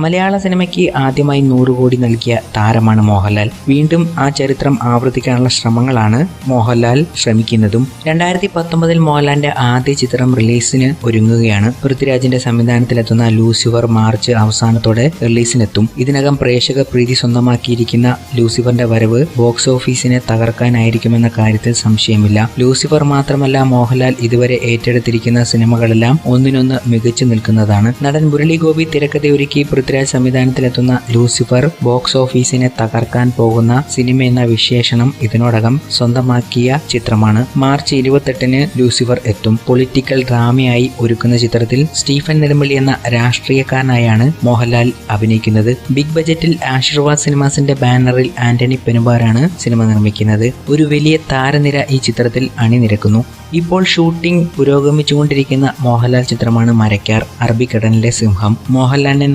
മലയാള സിനിമയ്ക്ക് ആദ്യമായി നൂറ് കോടി നൽകിയ താരമാണ് മോഹൻലാൽ. വീണ്ടും ആ ചരിത്രം ആവർത്തിക്കാനുള്ള ശ്രമങ്ങളാണ് മോഹൻലാൽ ശ്രമിക്കുന്നതും. രണ്ടായിരത്തി പത്തൊമ്പതിൽ മോഹൻലാലിന്റെ ആദ്യ ചിത്രം റിലീസിന് ഒരുങ്ങുകയാണ്. പൃഥ്വിരാജിന്റെ സംവിധാനത്തിലെത്തുന്ന ലൂസിഫർ മാർച്ച് അവസാനത്തോടെ റിലീസിനെത്തും. ഇതിനകം പ്രേക്ഷക പ്രീതി സ്വന്തമാക്കിയിരിക്കുന്ന ലൂസിഫറിന്റെ വരവ് ബോക്സ് ഓഫീസിനെ തകർക്കാനായിരിക്കുമെന്ന കാര്യത്തിൽ സംശയമില്ല. ലൂസിഫർ മാത്രമല്ല മോഹൻലാൽ ഇതുവരെ ഏറ്റെടുത്തിരിക്കുന്ന സിനിമകളെല്ലാം ഒന്നിനൊന്ന് മികച്ചു നിൽക്കുന്നതാണ്. നടൻ മുരളി ഗോപി തിരക്കഥയൊരുക്കി പൃഥ്വിരാജ് സംവിധാനത്തിലെത്തുന്ന ലൂസിഫർ ബോക്സ് ഓഫീസിനെ തകർക്കാൻ പോകുന്ന സിനിമ എന്ന വിശേഷണം ഇതിനോടകം സ്വന്തമാക്കിയ ചിത്രമാണ്. മാർച്ച് ഇരുപത്തെട്ടിന് ലൂസിഫർ എത്തും. പൊളിറ്റിക്കൽ ഡ്രാമയായി ഒരുക്കുന്ന ചിത്രത്തിൽ സ്റ്റീഫൻ നെടുമ്പള്ളി എന്ന രാഷ്ട്രീയക്കാരനായാണ് മോഹൻലാൽ അഭിനയിക്കുന്നത്. ബിഗ് ബജറ്റിൽ ആശീർവാദ് സിനിമാസിന്റെ ബാനറിൽ ആന്റണി പെനുബാറാണ് സിനിമ നിർമ്മിക്കുന്നത്. ഒരു വലിയ താരനിര ഈ ചിത്രത്തിൽ അണിനിരക്കുന്നു. ഇപ്പോൾ ഷൂട്ടിംഗ് പുരോഗമിച്ചുകൊണ്ടിരിക്കുന്ന മോഹൻലാൽ ചിത്രമാണ് മരക്കാർ അറബിക്കടലിലെ സിംഹം. മോഹൻലാലിനെ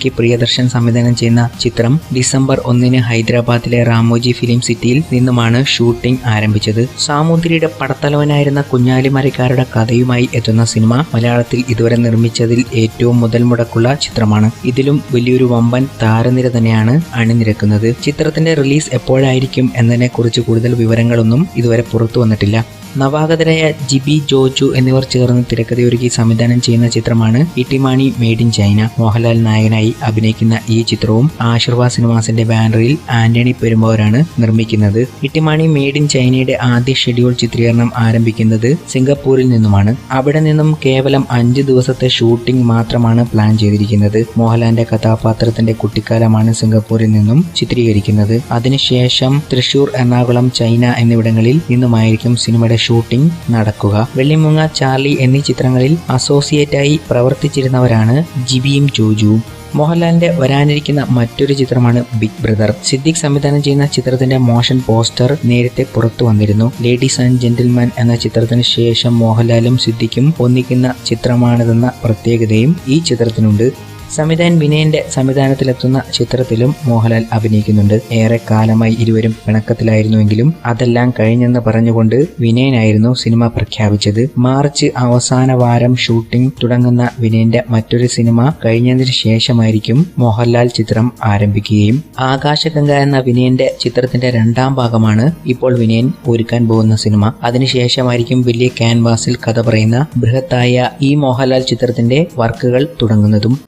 നായകനാക്കി പ്രിയദർശൻ സംവിധാനം ചെയ്യുന്ന ചിത്രം ഡിസംബർ ഒന്നിന് ഹൈദരാബാദിലെ റാമോജി ഫിലിം സിറ്റിയിൽ നിന്നുമാണ് ഷൂട്ടിംഗ് ആരംഭിച്ചത്. സാമൂതിരിയുടെ പടത്തലവനായിരുന്ന കുഞ്ഞാലിമരക്കാരുടെ കഥയുമായി എത്തുന്ന സിനിമ മലയാളത്തിൽ ഇതുവരെ നിർമ്മിച്ചതിൽ ഏറ്റവും മുതൽ മുടക്കുള്ള ചിത്രമാണ്. ഇതിലും വലിയൊരു വമ്പൻ താരനിര തന്നെയാണ് അണിനിരക്കുന്നത്. ചിത്രത്തിന്റെ റിലീസ് എപ്പോഴായിരിക്കും എന്നതിനെക്കുറിച്ച് കൂടുതൽ വിവരങ്ങളൊന്നും ഇതുവരെ പുറത്തു വന്നിട്ടില്ല. നവാഗതരായ ജിബി ജോജു എന്നിവർ ചേർന്ന് തിരക്കഥയൊരുക്കി സംവിധാനം ചെയ്യുന്ന ചിത്രമാണ് Ittymaani made in China Mohanlal നായകനായി അഭിനയിക്കുന്ന ഈ ചിത്രവും ആശീർവാദ് സിനിമാസിന്റെ ബാനറിൽ ആന്റണി പെരുമ്പോരാണ് നിർമ്മിക്കുന്നത്. ഇട്ടിമാണി മെയ്ഡ് ഇൻ ചൈനയുടെ ആദ്യ ഷെഡ്യൂൾ ചിത്രീകരണം ആരംഭിക്കുന്നത് സിംഗപ്പൂരിൽ നിന്നുമാണ്. അവിടെ നിന്നും കേവലം അഞ്ച് ദിവസത്തെ ഷൂട്ടിംഗ് മാത്രമാണ് പ്ലാൻ ചെയ്തിരിക്കുന്നത്. മോഹൻലാലിന്റെ കഥാപാത്രത്തിന്റെ കുട്ടിക്കാലമാണ് സിംഗപ്പൂരിൽ നിന്നും ചിത്രീകരിക്കുന്നത്. അതിനുശേഷം തൃശൂർ എറണാകുളം ചൈന എന്നിവിടങ്ങളിൽ നിന്നുമായിരിക്കും സിനിമയുടെ ഷൂട്ടിംഗ് നടക്കുക. വെള്ളിമുങ്ങ ചാർലി എന്നീ ചിത്രങ്ങളിൽ അസോസിയേറ്റായി പ്രവർത്തിച്ചിരുന്നവരാണ് ജിബിയും ജോജുവും. മോഹൻലാലിന്റെ വരാനിരിക്കുന്ന മറ്റൊരു ചിത്രമാണ് ബിഗ് ബ്രദർ. സിദ്ദിഖ് സംവിധാനം ചെയ്യുന്ന ചിത്രത്തിന്റെ മോഷൻ പോസ്റ്റർ നേരത്തെ പുറത്തു വന്നിരുന്നു. ലേഡീസ് ആൻഡ് ജെന്റിൽമാൻ എന്ന ചിത്രത്തിന് ശേഷം മോഹൻലാലും സിദ്ദിഖും ഒന്നിക്കുന്ന ചിത്രമാണിതെന്ന പ്രത്യേകതയും ഈ ചിത്രത്തിനുണ്ട്. സംവിധായകൻ വിനയന്റെ സംവിധാനത്തിലെത്തുന്ന ചിത്രത്തിലും മോഹൻലാൽ അഭിനയിക്കുന്നുണ്ട്. ഏറെ കാലമായി ഇരുവരും പിണക്കത്തിലായിരുന്നുവെങ്കിലും അതെല്ലാം കഴിഞ്ഞെന്ന് പറഞ്ഞുകൊണ്ട് വിനയനായിരുന്നു സിനിമ പ്രഖ്യാപിച്ചത്. മാർച്ച് അവസാന വാരം ഷൂട്ടിംഗ് തുടങ്ങുന്ന വിനയന്റെ മറ്റൊരു സിനിമ കഴിഞ്ഞതിന് ശേഷമായിരിക്കും മോഹൻലാൽ ചിത്രം ആരംഭിക്കുകയും. ആകാശഗംഗ എന്ന വിനയന്റെ ചിത്രത്തിന്റെ രണ്ടാം ഭാഗമാണ് ഇപ്പോൾ വിനയൻ ഒരുക്കാൻ പോകുന്ന സിനിമ. അതിനുശേഷമായിരിക്കും വലിയ ക്യാൻവാസിൽ കഥ പറയുന്ന ബൃഹത്തായ ഈ മോഹൻലാൽ ചിത്രത്തിന്റെ വർക്കുകൾ തുടങ്ങുന്നതും.